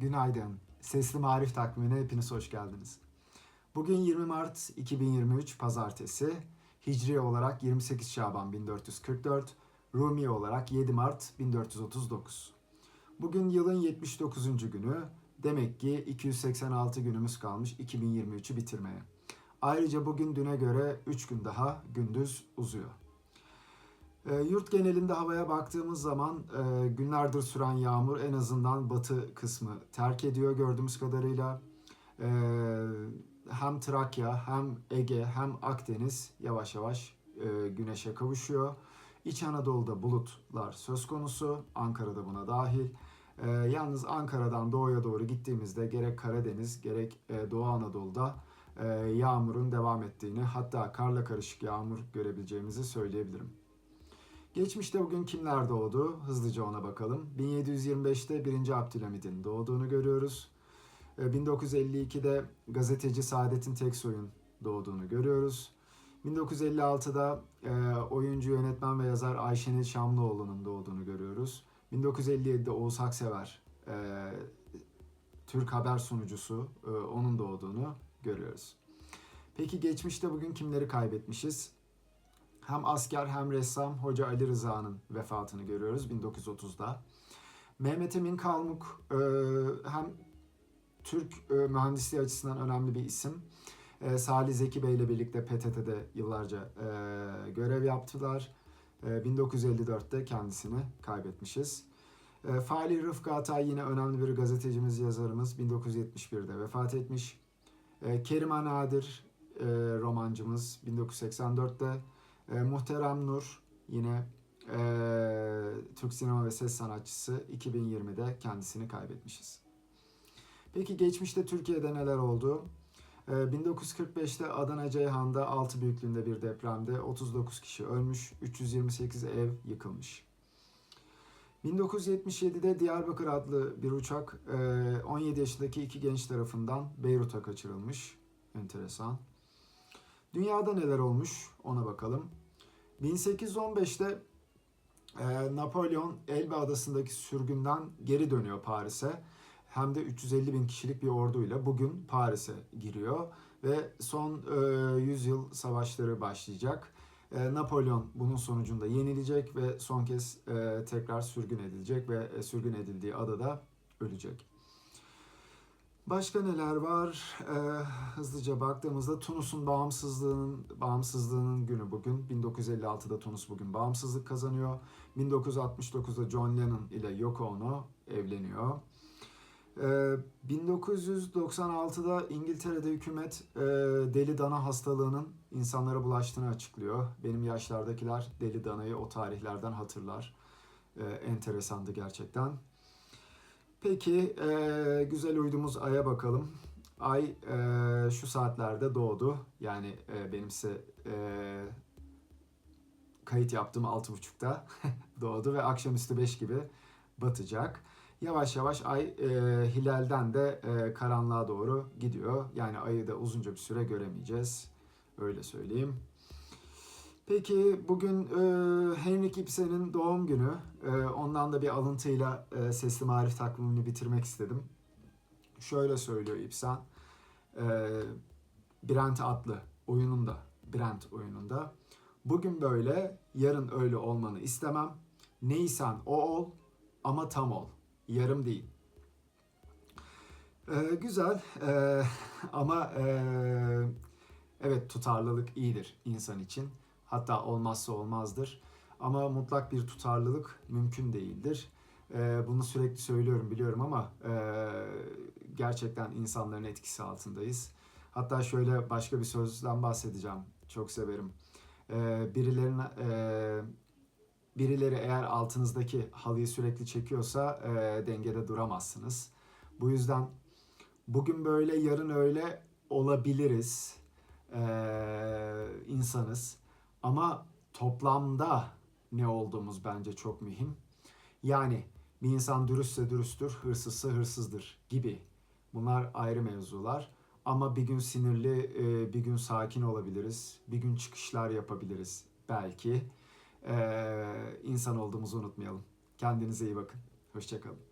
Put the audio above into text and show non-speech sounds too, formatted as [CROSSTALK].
Günaydın. Sesli Marif takvimine hepiniz hoş geldiniz. Bugün 20 Mart 2023 Pazartesi. Hicri olarak 28 Şaban 1444, Rumi olarak 7 Mart 1439. Bugün yılın 79. günü. Demek ki 286 günümüz kalmış 2023'ü bitirmeye. Ayrıca bugün düne göre 3 gün daha gündüz uzuyor. E, yurt genelinde havaya baktığımız zaman e, günlerdir süren yağmur en azından batı kısmı terk ediyor gördüğümüz kadarıyla. E, hem Trakya hem Ege hem Akdeniz yavaş yavaş e, güneşe kavuşuyor. İç Anadolu'da bulutlar söz konusu, Ankara'da buna dahil. E, yalnız Ankara'dan doğuya doğru gittiğimizde gerek Karadeniz gerek e, Doğu Anadolu'da e, yağmurun devam ettiğini hatta karla karışık yağmur görebileceğimizi söyleyebilirim. Geçmişte bugün kimler doğdu? Hızlıca ona bakalım. 1725'te 1. Abdülhamid'in doğduğunu görüyoruz. Ee, 1952'de gazeteci Saadettin Teksoy'un doğduğunu görüyoruz. 1956'da e, oyuncu, yönetmen ve yazar Ayşenil Şamlıoğlu'nun doğduğunu görüyoruz. 1957'de Oğuz Haksever, e, Türk haber sunucusu, e, onun doğduğunu görüyoruz. Peki geçmişte bugün kimleri kaybetmişiz? Hem asker hem ressam Hoca Ali Rıza'nın vefatını görüyoruz 1930'da. Mehmet Emin Kalmuk e, hem Türk e, mühendisliği açısından önemli bir isim. E, Salih Zeki Bey ile birlikte PTT'de yıllarca görev yaptılar. 1954'te kendisini kaybetmişiz. Fali Rıfkı Atay yine önemli bir gazetecimiz, yazarımız 1971'de vefat etmiş. Kerima Nadir romancımız 1984'te e, Muhterem Nur yine e, Türk sinema ve ses sanatçısı 2020'de kendisini kaybetmişiz. Peki geçmişte Türkiye'de neler oldu? E, 1945'te Adana Ceyhan'da 6 büyüklüğünde bir depremde 39 kişi ölmüş, 328 ev yıkılmış. 1977'de Diyarbakır adlı bir uçak 17 yaşındaki iki genç tarafından Beyrut'a kaçırılmış. Enteresan. Dünyada neler olmuş ona bakalım. 1815'te e, Napolyon Elbe Adası'ndaki sürgünden geri dönüyor Paris'e. Hem de 350 bin kişilik bir orduyla bugün Paris'e giriyor ve son e, 100 yıl savaşları başlayacak. E, Napolyon bunun sonucunda yenilecek ve son kez e, tekrar sürgün edilecek ve e, sürgün edildiği adada ölecek. Başka neler var? Ee, hızlıca baktığımızda Tunus'un bağımsızlığının bağımsızlığının günü bugün. 1956'da Tunus bugün bağımsızlık kazanıyor. 1969'da John Lennon ile Yoko Ono evleniyor. Ee, 1996'da İngiltere'de hükümet e, deli dana hastalığının insanlara bulaştığını açıklıyor. Benim yaşlardakiler deli danayı o tarihlerden hatırlar. Ee, enteresandı gerçekten. Peki e, güzel uydumuz Ay'a bakalım. Ay e, şu saatlerde doğdu. Yani e, benim size e, kayıt yaptığım 6.30'da [LAUGHS] doğdu ve akşamüstü 5 gibi batacak. Yavaş yavaş ay e, hilalden de e, karanlığa doğru gidiyor. Yani ayı da uzunca bir süre göremeyeceğiz. Öyle söyleyeyim. Peki bugün e, Henrik Ibsen'in doğum günü. E, ondan da bir alıntıyla e, Sesli Marif takvimini bitirmek istedim. Şöyle söylüyor Ibsen. E, Brent adlı oyununda, Brent oyununda. Bugün böyle, yarın öyle olmanı istemem. Neysen o ol ama tam ol. Yarım değil. E, güzel e, [LAUGHS] ama e, evet tutarlılık iyidir insan için Hatta olmazsa olmazdır. Ama mutlak bir tutarlılık mümkün değildir. Ee, bunu sürekli söylüyorum biliyorum ama e, gerçekten insanların etkisi altındayız. Hatta şöyle başka bir sözden bahsedeceğim. Çok severim. Ee, birilerine e, birileri eğer altınızdaki halıyı sürekli çekiyorsa e, dengede duramazsınız. Bu yüzden bugün böyle yarın öyle olabiliriz. Ee, insanız. Ama toplamda ne olduğumuz bence çok mühim. Yani bir insan dürüstse dürüsttür, hırsızsa hırsızdır gibi. Bunlar ayrı mevzular. Ama bir gün sinirli, e, bir gün sakin olabiliriz. Bir gün çıkışlar yapabiliriz belki. Ee, insan olduğumuzu unutmayalım. Kendinize iyi bakın. Hoşçakalın.